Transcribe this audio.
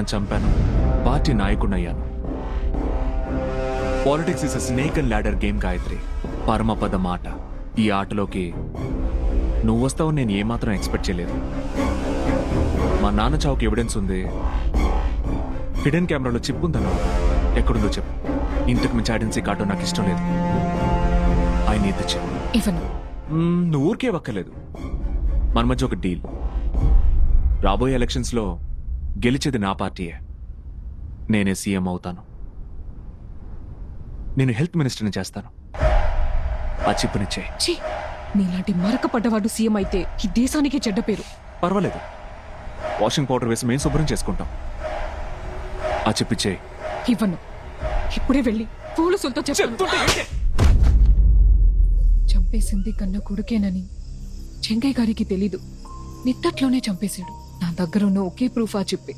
చంపాను. Party నాయకుడయ్యాను politics is snake and ladder game Gayatri. పరమపద మాట. ఈ ఆటలోకి నువ్వు వస్తావు నేను ఏమాత్రం ఎక్స్పెక్ట్ చేయలేదు. మా నాన్న చావుకి ఎవిడెన్స్ ఉంది. హిడెన్ కెమెరాలో చిప్ ఉందను ఎక్కడుందో చెప్పు. ఇంతకు మించి ఐడెన్సీ కార్డు నాకు ఇష్టం లేదు. ఐ నీడ్ ద చిప్ నువ్వు ఊరికే వక్కలేదు మన మధ్య ఒక డీల్ రాబోయే ఎలక్షన్స్లో గెలిచేది నా పార్టీయే. నేనే సీఎం అవుతాను. నేను హెల్త్ మినిస్టర్ని చేస్తాను. ఆ చిప్పునిచ్చే ఛీ! నీలాంటి మరక పడ్డవాడు సీఎం అయితే ఈ దేశానికి చెడ్డ పేరు. పర్వాలేదు. వాషింగ్ పౌడర్ వేసి మేము శుభ్రం చేసుకుంటాం. ఆ చిప్పిచ్చే ఇవ్వను. ఇప్పుడే వెళ్ళి పోలీసులతో చెప్తాను చంపేసింది కన్న కొడుకేనని చెంగయ్య గారికి తెలీదు. నిత్తట్లోనే చంపేశాడు. నా దగ్గర ఉన్న ఒకే ప్రూఫ్ ఆ చెప్పి.